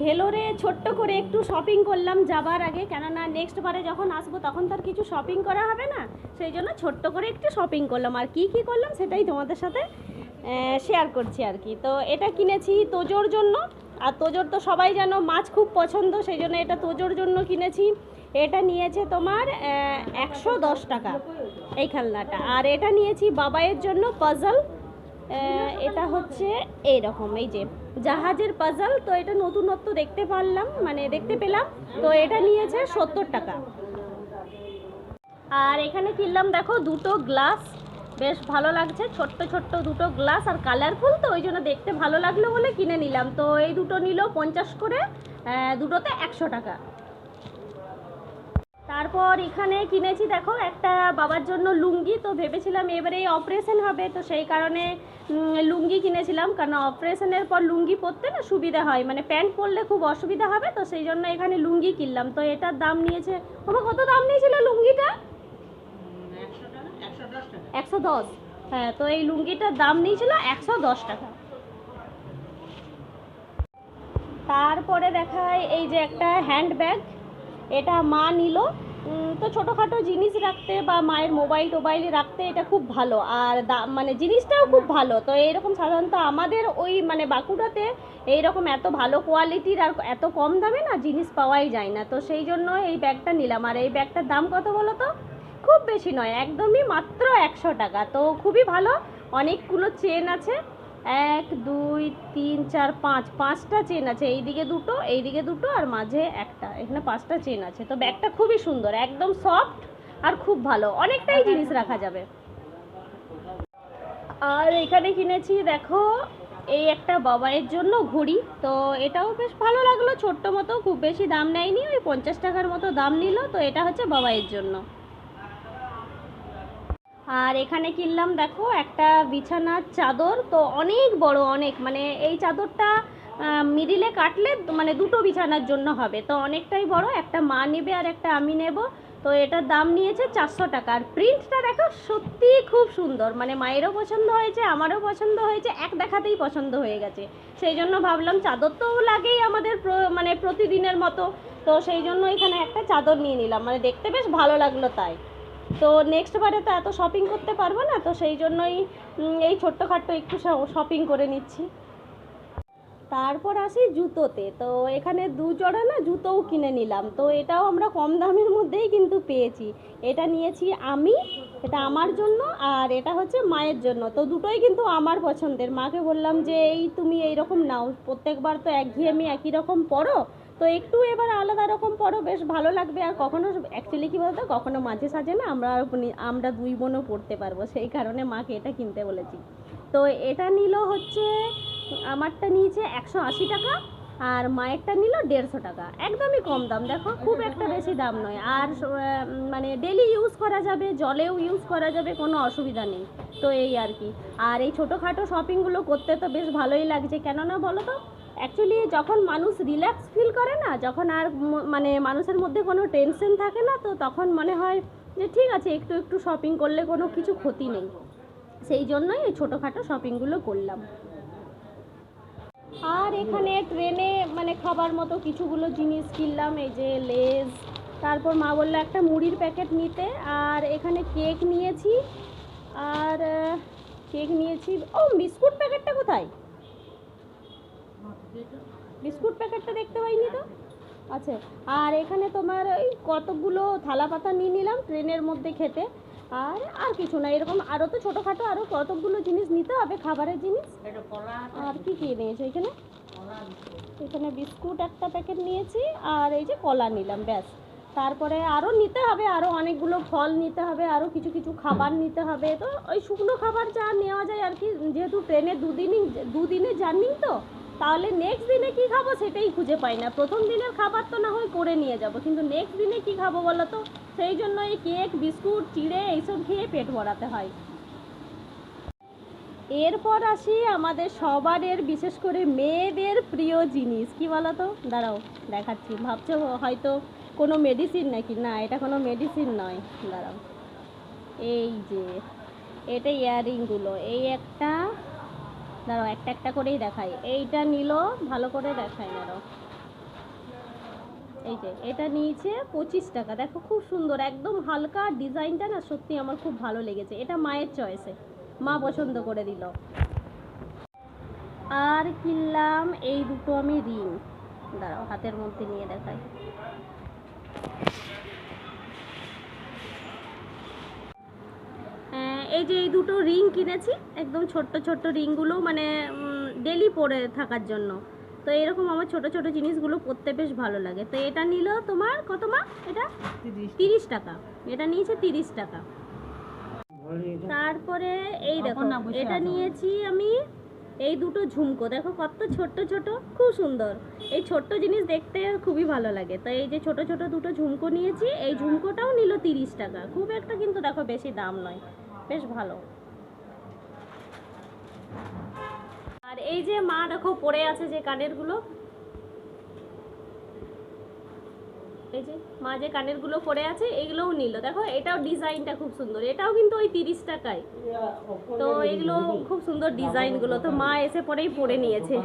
ভেলোরে ছোট্ট করে একটু শপিং করলাম যাবার আগে। কেননা নেক্সট বারে যখন আসব তখন তো আর কিছু শপিং করা হবে না। সেই জন্য ছোট্ট করে একটু শপিং করলাম। আর কি কি করলাম সেটাই তোমাদের সাথে শেয়ার করছি আর কি। তো এটা কিনেছি তোজোর জন্য। আর তোজোর তো সবাই জানো, মাছ খুব পছন্দ, সেই জন্য এটা তোজোর জন্য কিনেছি। এটা নিয়েছে তোমার একশো দশ টাকা এই খেলনাটা। আর এটা নিয়েছি বাবাইয়ের জন্য পাজল এটা হচ্ছে এই রকম এই যে জাহাজের পাজল তো এটা নতুনত্ব দেখতে পারলাম মানে দেখতে পেলাম, তো এটা নিয়েছে সত্তর টাকা। আর এখানে কিনলাম, দেখো, দুটো গ্লাস বেশ ভালো লাগছে, ছোট্ট ছোট্ট দুটো গ্লাস আর কালারফুল তো ওই জন্য দেখতে ভালো লাগল বলে কিনে নিলাম। তো এই দুটো নিল পঞ্চাশ করে দুটোতে একশো টাকা। তারপর এখানে কিনেছি, দেখো, একটা বাবার জন্য লুঙ্গি। তো ভেবেছিলাম এবারে এই অপারেশন হবে, তো সেই কারণে লুঙ্গি কিনেছিলাম। কারণ অপারেশনের পর লুঙ্গি পরতে না সুবিধা হয়। মানে প্যান্ট পরলে খুব অসুবিধা হবে, তো সেই জন্য এখানে লুঙ্গি কিনলাম। তো এটার দাম নিয়েছে, বাবা, কত দাম নিয়েছিল লুঙ্গিটা? একশো দশ। হ্যাঁ তো এই লুঙ্গিটার দাম নিয়েছিল একশো দশ টাকা। তারপরে দেখায় এই যে একটা হ্যান্ড ব্যাগ এটা মা নিল। তো ছোটোখাটো জিনিস রাখতে বা মায়ের মোবাইল টোবাইল রাখতে এটা খুব ভালো। আর মানে জিনিসটাও খুব ভালো। তো এইরকম সাধারণত আমাদের ওই মানে বাঁকুড়াতে এইরকম এত ভালো কোয়ালিটির আর এত কম দামে না জিনিস পাওয়াই যায় না। তো সেই জন্য এই ব্যাগটা নিলাম। আর এই ব্যাগটার দাম কত বলো তো? খুব বেশি নয়, একদমই মাত্র একশো টাকা। তো খুবই ভালো, অনেকগুলো চেন আছে। এক দুই তিন চার পাঁচ। পাঁচটা চেন আছে এইদিকে দুটো এইদিকে দুটো আর মাঝে একটা। এখানে পাঁচটা চেন আছে। তো ব্যাগটা খুবই সুন্দর একদম সফট আর খুব ভালো। অনেকটাই জিনিস রাখা যাবে। আর এখানে কিনেছি দেখো এই একটা বাবাইয়ের জন্য ঘড়ি। তো এটাও বেশ ভালো লাগল। ছোট্ট মতো খুব বেশি দাম নেয়নি। ওই পঞ্চাশ টাকার মতো দাম নিল। তো এটা হচ্ছে বাবাইয়ের জন্য। আর এখানে কিনলাম, দেখো, একটা বিছানার চাদর। তো অনেক বড়, অনেক। মানে এই চাদরটা মিডিলে কাটলে মানে দুটো বিছানার জন্য হবে। তো অনেকটাই বড়, একটা মা নেবে আর একটা আমি নেব। তো এটার দাম নিয়েছে চারশো টাকা। আর প্রিন্টটা দেখো, সত্যিই খুব সুন্দর। মানে মায়েরও পছন্দ হয়েছে, আমারও পছন্দ হয়েছে, এক দেখাতেই পছন্দ হয়ে গেছে। সেই জন্য ভাবলাম চাদর তো লাগেই আমাদের মানে প্রতিদিনের মতো। তো সেই জন্য এখানে একটা চাদর নিয়ে নিলাম। মানে দেখতে বেশ ভালো লাগল তাই। তো নেক্সট বারে তো এত শপিং করতে পারব না, তো সেই জন্যই এই ছোট্টখাট্ট একটু শপিং করে নিচ্ছি। তারপর আসি জুতোতে, তো এখানে দু জোড়া না জুতোও কিনে নিলাম, তো এটাও আমরা কম দামের মধ্যেই কিন্তু পেয়েছি। এটা নিয়েছি আমি, এটা আমার জন্য আর এটা হচ্ছে মায়ের জন্য, তো দুটোই কিন্তু আমার পছন্দের। মাকে বললাম যে, এই তুমি এই রকম নাও, প্রত্যেকবার তো একঘেয়েমি একই রকম পরো তো একটু এবার আলাদা রকম পরো বেশ ভালো লাগবে। আর কখনো অ্যাকচুয়ালি কী বলতো? কখনো মাঝে সাঝে না আমরা আমরা দুই বোনও পড়তে পারব। সেই কারণে মাকে এটা কিনতে বলেছি। তো এটা নিল হচ্ছে, আমারটা নিয়েছে একশো আশি টাকা আর মায়েরটা নিল দেড়শো টাকা। একদমই কম দাম। দেখো, খুব একটা বেশি দাম নয়। আর মানে ডেলি ইউজ করা যাবে, জলেও ইউজ করা যাবে, কোনো অসুবিধা নেই। তো এই আর কি। আর এই ছোটোখাটো শপিংগুলো করতে তো বেশ ভালোই লাগছে। কেননা বলো তো অ্যাকচুয়ালি যখন মানুষ রিল্যাক্স ফিল করে না, যখন আর মানে মানুষের মধ্যে কোনো টেনশন থাকে না, তো তখন মনে হয় যে ঠিক আছে, একটু একটু শপিং করলে কোনো কিছু ক্ষতি নেই। সেই জন্যই এই ছোটোখাটো শপিংগুলো করলাম। আর এখানে ট্রেনে মানে খাবার মতো কিছুগুলো জিনিস কিনলাম, এই যে লেজ তারপর মা বলল একটা মুড়ির প্যাকেট নিতে, আর এখানে কেক নিয়েছি, আর কেক নিয়েছি, ও, বিস্কুট প্যাকেটটা কোথায়? বিস্কুট প্যাকেটটা দেখতে পাইনি তো? আচ্ছা আর এখানে তোমার ওই কতগুলো থালা পাতা নিয়ে নিলাম ট্রেনের মধ্যে খেতে। আর আর কিছু না এরকম আরও তো ছোটোখাটো আরও কতগুলো জিনিস নিতে হবে খাবারের জিনিস। আর কি কি নিয়েছো এখানে? এখানে বিস্কুট একটা প্যাকেট নিয়েছি আর এই যে কলা নিলাম ব্যাস। তারপরে আরও নিতে হবে আরও অনেকগুলো ফল নিতে হবে আরও কিছু কিছু খাবার নিতে হবে। তো ওই শুকনো খাবার যা নেওয়া যায় আর কি যেহেতু ট্রেনে দুদিনই দুদিনের জার্নি তো তাহলে নেক্সট দিনে কি খাব সেটাই খুঁজে পাই না। প্রথম দিনের খাবার তো না হয় করে নিয়ে যাব, কিন্তু নেক্সট দিনে কি খাব বলো তো? সেই জন্য এই কেক বিস্কুট, চিড়ে এইসব খেয়ে পেট ভরাতে হয়। এরপর আসি আমাদের সবারের, বিশেষ করে মেয়েদের প্রিয় জিনিস। কি বলো তো? দাঁড়াও, দেখাচ্ছি। ভাবছ হয়তো কোনো মেডিসিন নাকি? না, এটা কোনো মেডিসিন নয়। দাঁড়াও। এই যে, এটা ইয়াররিংগুলো এই একটা দাঁড়াও, একটা একটা করেই দেখাই। এইটা নিল, ভালো করে দেখাই, দাঁড়াও। এই যে, এটা নিয়েছে পঁচিশ টাকা। দেখো, খুব সুন্দর, একদম হালকা ডিজাইনটা না সত্যি আমার খুব ভালো লেগেছে। এটা মায়ের চয়েসে, মা পছন্দ করে দিল। আর কিনলাম এই দুটো আমি রিং। দাঁড়াও, হাতের মধ্যে নিয়ে দেখাই। এই যে এই দুটো রিং কিনেছি একদম ছোট্ট ছোট্ট রিংগুলো মানে ডেলি পরে থাকার জন্য। তো এরকম আমার ছোট ছোট জিনিসগুলো পরতে বেশ ভালো লাগে। তো এটা নিল তোমার কত মা? এটা তিরিশ টাকা। এটা নিয়েছে তিরিশ টাকা। তারপরে এই দেখো এটা নিয়েছি আমি এই দুটো ঝুমকো। দেখো কত ছোট্ট ছোট খুব সুন্দর। এই ছোট্ট জিনিস দেখতে খুবই ভালো লাগে। তো এই যে ছোট ছোট দুটো ঝুমকো নিয়েছি এই ঝুমকোটাও নিল তিরিশ টাকা। খুব একটা কিন্তু দেখো বেশি দাম নয়। বেশ ভালো। আর এই যে মা দেখো পড়ে আছে যে কানেরগুলো। এই যে মা যে কানেরগুলো পরে আছে, এগুলোও নিল। দেখো, এটাও ডিজাইনটা খুব সুন্দর। এটাও কিন্তু ওই তিরিশ টাকায়। তো এগুলো খুব সুন্দর ডিজাইনগুলো। তো মা এসে পরেই পরে নিয়েছে।